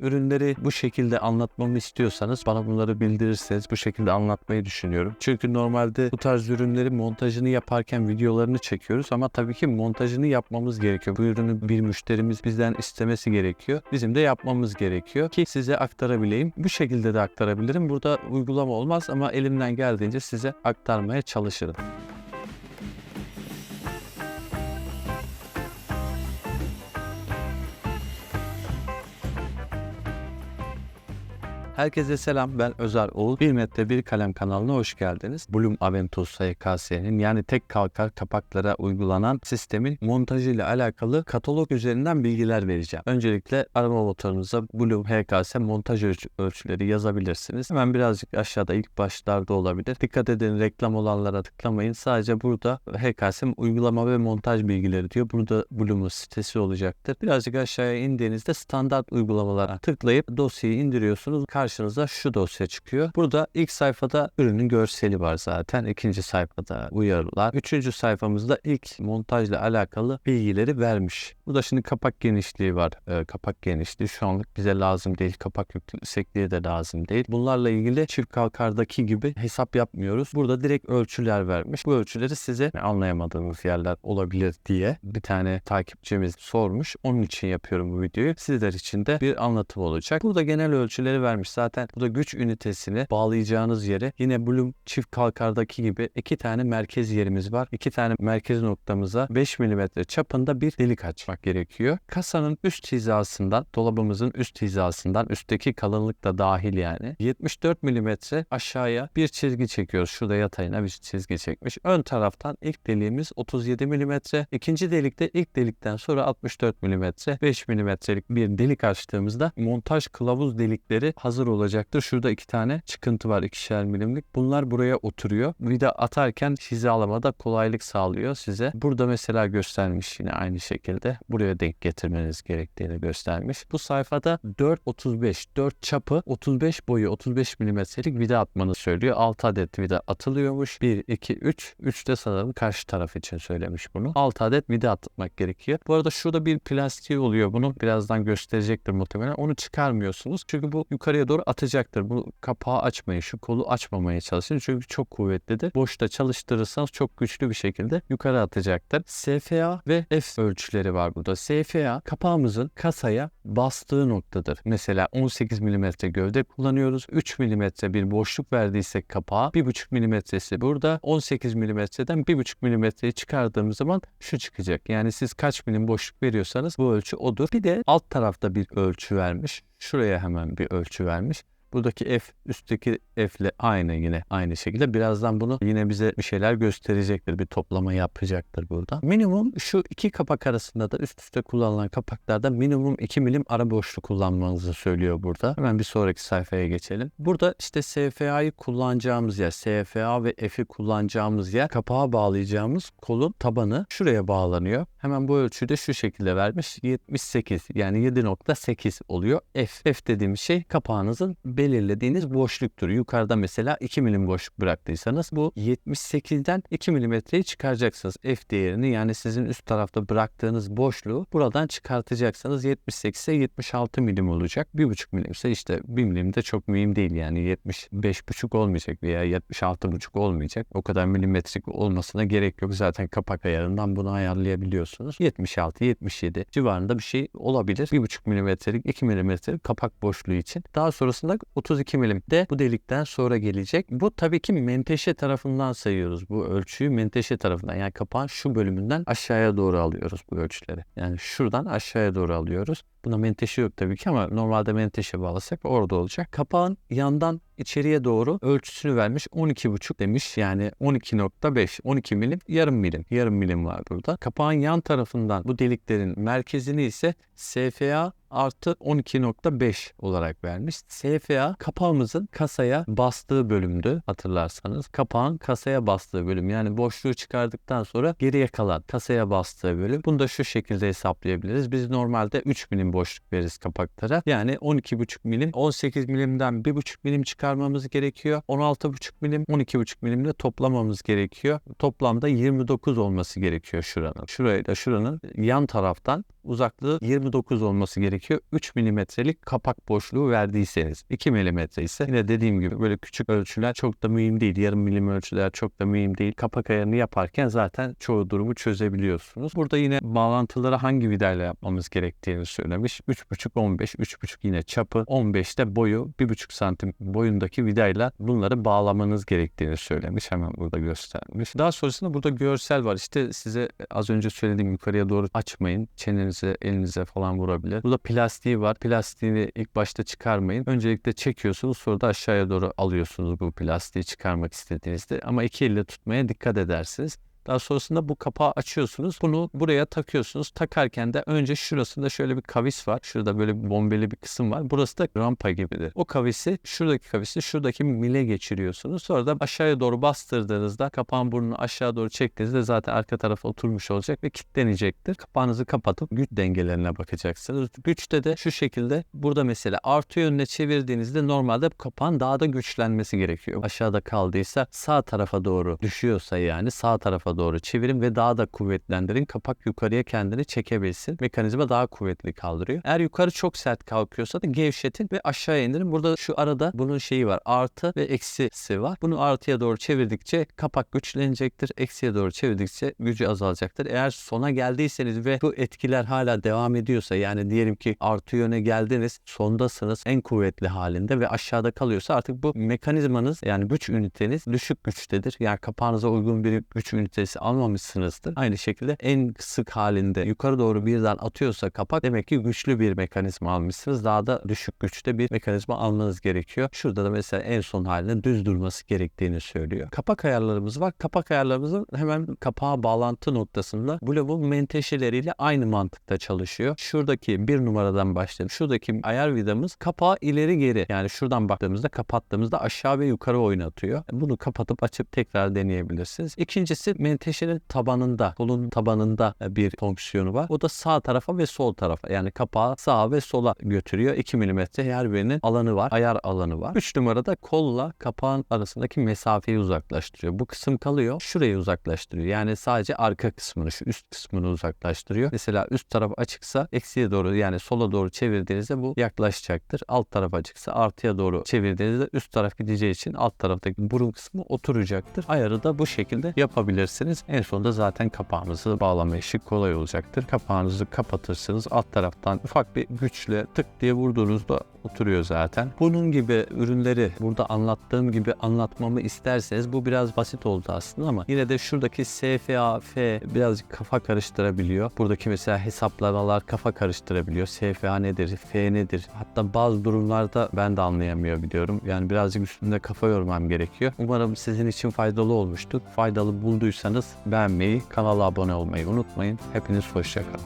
ürünleri bu şekilde anlatmamı istiyorsanız bana bunları bildirirseniz bu şekilde anlatmayı düşünüyorum. Çünkü normalde bu tarz ürünleri montajını yaparken videolarını çekiyoruz ama tabii ki montajını yapmamız gerekiyor. Bu ürünü bir müşterimiz bizden istemesi gerekiyor. Bizim de yapmamız gerekiyor ki size aktarabileyim. Bu şekilde de aktarabilirim. Burada uygulama olmaz ama elimden geldiğince size aktarmaya çalışırım. Herkese selam ben Özer Oğul. 1 metre bir kalem kanalına hoş geldiniz. Bloom Aventus HKS'nin yani tek kalkar kapaklara uygulanan sistemin montajı ile alakalı katalog üzerinden bilgiler vereceğim. Öncelikle arama motorunuza Bloom HKS montaj ölç- ölçüleri yazabilirsiniz. Hemen birazcık aşağıda ilk başlarda olabilir. Dikkat edin reklam olanlara tıklamayın. Sadece burada HKS uygulama ve montaj bilgileri diyor. Burada Bloom'un sitesi olacaktır. Birazcık aşağıya indiğinizde standart uygulamalara tıklayıp dosyayı indiriyorsunuz. Karşınıza şu dosya çıkıyor. Burada ilk sayfada ürünün görseli var zaten. İkinci sayfada uyarılar. Üçüncü sayfamızda ilk montajla alakalı bilgileri vermiş. Burada şimdi kapak genişliği var. Ee, kapak genişliği şu anlık bize lazım değil. Kapak yüksekliği de lazım değil. Bunlarla ilgili çift kalkardaki gibi hesap yapmıyoruz. Burada direkt ölçüler vermiş. Bu ölçüleri size anlayamadığınız yerler olabilir diye bir tane takipçimiz sormuş. Onun için yapıyorum bu videoyu. Sizler için de bir anlatım olacak. Burada genel ölçüleri vermiş. Zaten burada güç ünitesini bağlayacağınız yere yine Bloom çift kalkardaki gibi iki tane merkez yerimiz var. İki tane merkez noktamıza 5 mm çapında bir delik açmak gerekiyor. Kasanın üst hizasından, dolabımızın üst hizasından, üstteki kalınlık da dahil yani 74 mm aşağıya bir çizgi çekiyoruz. Şurada yatayına bir çizgi çekmiş. Ön taraftan ilk deliğimiz 37 mm. İkinci delikte ilk delikten sonra 64 mm. 5 mm'lik bir delik açtığımızda montaj kılavuz delikleri hazır olacaktır. Şurada iki tane çıkıntı var ikişer milimlik. Bunlar buraya oturuyor. Vida atarken hizalamada kolaylık sağlıyor size. Burada mesela göstermiş yine aynı şekilde. Buraya denk getirmeniz gerektiğini göstermiş. Bu sayfada 4.35 4 çapı 35 boyu 35 milimetrelik vida atmanı söylüyor. 6 adet vida atılıyormuş. 1, 2, 3. 3 de sanırım karşı taraf için söylemiş bunu. 6 adet vida atmak gerekiyor. Bu arada şurada bir plastiği oluyor. Bunu birazdan gösterecektir muhtemelen. Onu çıkarmıyorsunuz. Çünkü bu yukarıya doğru atacaktır. Bu kapağı açmayın. Şu kolu açmamaya çalışın. Çünkü çok kuvvetlidir. Boşta çalıştırırsanız çok güçlü bir şekilde yukarı atacaktır. SFA ve F ölçüleri var burada. SFA kapağımızın kasaya bastığı noktadır. Mesela 18 mm gövde kullanıyoruz. 3 mm bir boşluk verdiysek kapağa 1,5 mm'si burada. 18 mm'den 1,5 mm'yi çıkardığımız zaman şu çıkacak. Yani siz kaç milim boşluk veriyorsanız bu ölçü odur. Bir de alt tarafta bir ölçü vermiş. Şuraya hemen bir ölçü vermiş. Buradaki F üstteki F ile aynı yine aynı şekilde. Birazdan bunu yine bize bir şeyler gösterecektir. Bir toplama yapacaktır burada. Minimum şu iki kapak arasında da üst üste kullanılan kapaklarda minimum 2 milim ara boşluk kullanmanızı söylüyor burada. Hemen bir sonraki sayfaya geçelim. Burada işte SFA'yı kullanacağımız yer, SFA ve F'i kullanacağımız yer, kapağa bağlayacağımız kolun tabanı şuraya bağlanıyor. Hemen bu ölçüyü de şu şekilde vermiş. 78 yani 7.8 oluyor. F. F dediğimiz şey kapağınızın belirlediğiniz boşluktur. Yukarıda mesela 2 milim boşluk bıraktıysanız bu 78'den 2 milimetreyi çıkaracaksınız. F değerini yani sizin üst tarafta bıraktığınız boşluğu buradan çıkartacaksınız. 78 ise 76 milim olacak. 1,5 milim ise işte 1 milim de çok mühim değil yani 75,5 olmayacak veya 76,5 olmayacak. O kadar milimetrik olmasına gerek yok. Zaten kapak ayarından bunu ayarlayabiliyorsunuz. 76, 77 civarında bir şey olabilir. 1,5 milimetrelik, 2 milimetrelik kapak boşluğu için. Daha sonrasında 32 milim de bu delikten sonra gelecek. Bu tabii ki menteşe tarafından sayıyoruz. Bu ölçüyü menteşe tarafından yani kapağın şu bölümünden aşağıya doğru alıyoruz bu ölçüleri. Yani şuradan aşağıya doğru alıyoruz. Buna menteşe yok tabii ki ama normalde menteşe bağlasak orada olacak. Kapağın yandan içeriye doğru ölçüsünü vermiş 12,5 demiş yani 12.5 12 milim yarım milim yarım milim var burada. Kapağın yan tarafından bu deliklerin merkezini ise SFA artı 12.5 olarak vermiş. SFA kapağımızın kasaya bastığı bölümdü hatırlarsanız. Kapağın kasaya bastığı bölüm yani boşluğu çıkardıktan sonra geriye kalan kasaya bastığı bölüm. Bunu da şu şekilde hesaplayabiliriz. Biz normalde 3 milim boşluk veririz kapaklara. Yani 12,5 milim 18 milimden 1,5 milim çıkarmamız gerekiyor. 16,5 milim 12,5 milimle toplamamız gerekiyor. Toplamda 29 olması gerekiyor şuranın. Şurayı da şuranın yan taraftan uzaklığı 29 olması gerekiyor. 3 milimetrelik kapak boşluğu verdiyseniz. 2 milimetre ise yine dediğim gibi böyle küçük ölçüler çok da mühim değil. Yarım milim ölçüler çok da mühim değil. Kapak ayarını yaparken zaten çoğu durumu çözebiliyorsunuz. Burada yine bağlantıları hangi vidayla yapmamız gerektiğini söylemiş. 3.5 15 3.5 yine çapı 15'te boyu 1.5 santim boyundaki vidayla bunları bağlamanız gerektiğini söylemiş. Hemen burada göstermiş. Daha sonrasında burada görsel var. İşte size az önce söylediğim yukarıya doğru açmayın. Çenenize, elinize falan vurabilir. Burada plastiği var. Plastiğini ilk başta çıkarmayın. Öncelikle çekiyorsunuz sonra da aşağıya doğru alıyorsunuz bu plastiği çıkarmak istediğinizde. Ama iki elle tutmaya dikkat edersiniz. Daha sonrasında bu kapağı açıyorsunuz. Bunu buraya takıyorsunuz. Takarken de önce şurasında şöyle bir kavis var. Şurada böyle bir bombeli bir kısım var. Burası da rampa gibidir. O kavisi, şuradaki kavisi şuradaki mile geçiriyorsunuz. Sonra da aşağıya doğru bastırdığınızda kapağın burnunu aşağı doğru çektiğinizde zaten arka tarafa oturmuş olacak ve kilitlenecektir. Kapağınızı kapatıp güç dengelerine bakacaksınız. Güçte de şu şekilde burada mesela artı yönüne çevirdiğinizde normalde kapağın daha da güçlenmesi gerekiyor. Aşağıda kaldıysa sağ tarafa doğru düşüyorsa yani sağ tarafa doğru çevirin ve daha da kuvvetlendirin. Kapak yukarıya kendini çekebilsin. Mekanizma daha kuvvetli kaldırıyor. Eğer yukarı çok sert kalkıyorsa da gevşetin ve aşağıya indirin. Burada şu arada bunun şeyi var. Artı ve eksisi var. Bunu artıya doğru çevirdikçe kapak güçlenecektir. Eksiye doğru çevirdikçe gücü azalacaktır. Eğer sona geldiyseniz ve bu etkiler hala devam ediyorsa yani diyelim ki artı yöne geldiniz sondasınız en kuvvetli halinde ve aşağıda kalıyorsa artık bu mekanizmanız yani güç üniteniz düşük güçtedir. Yani kapağınıza uygun bir güç ünitesi almamışsınızdır. Aynı şekilde en sık halinde yukarı doğru birden atıyorsa kapak demek ki güçlü bir mekanizma almışsınız. Daha da düşük güçte bir mekanizma almanız gerekiyor. Şurada da mesela en son halinde düz durması gerektiğini söylüyor. Kapak ayarlarımız var. Kapak ayarlarımızın hemen kapağa bağlantı noktasında lavabo menteşeleriyle aynı mantıkta çalışıyor. Şuradaki bir numaradan başlayalım. Şuradaki ayar vidamız kapağı ileri geri yani şuradan baktığımızda kapattığımızda aşağı ve yukarı oynatıyor. Bunu kapatıp açıp tekrar deneyebilirsiniz. İkincisi menteşenin tabanında, kolun tabanında bir fonksiyonu var. O da sağ tarafa ve sol tarafa yani kapağı sağa ve sola götürüyor. 2 mm her birinin alanı var. Ayar alanı var. 3 numarada kolla kapağın arasındaki mesafeyi uzaklaştırıyor. Bu kısım kalıyor. Şurayı uzaklaştırıyor. Yani sadece arka kısmını, şu üst kısmını uzaklaştırıyor. Mesela üst taraf açıksa eksiye doğru yani sola doğru çevirdiğinizde bu yaklaşacaktır. Alt taraf açıksa artıya doğru çevirdiğinizde üst taraf gideceği için alt taraftaki burun kısmı oturacaktır. Ayarı da bu şekilde yapabilirsiniz. En sonunda zaten kapağınızı bağlama işi kolay olacaktır. Kapağınızı kapatırsınız. Alt taraftan ufak bir güçle tık diye vurduğunuzda oturuyor zaten. Bunun gibi ürünleri burada anlattığım gibi anlatmamı isterseniz bu biraz basit oldu aslında ama yine de şuradaki SFA, F birazcık kafa karıştırabiliyor. Buradaki mesela hesaplamalar kafa karıştırabiliyor. SFA nedir, F nedir? Hatta bazı durumlarda ben de anlayamıyor biliyorum. Yani birazcık üstünde kafa yormam gerekiyor. Umarım sizin için faydalı olmuştur. Faydalı bulduysanız beğenmeyi, kanala abone olmayı unutmayın. Hepiniz hoşçakalın.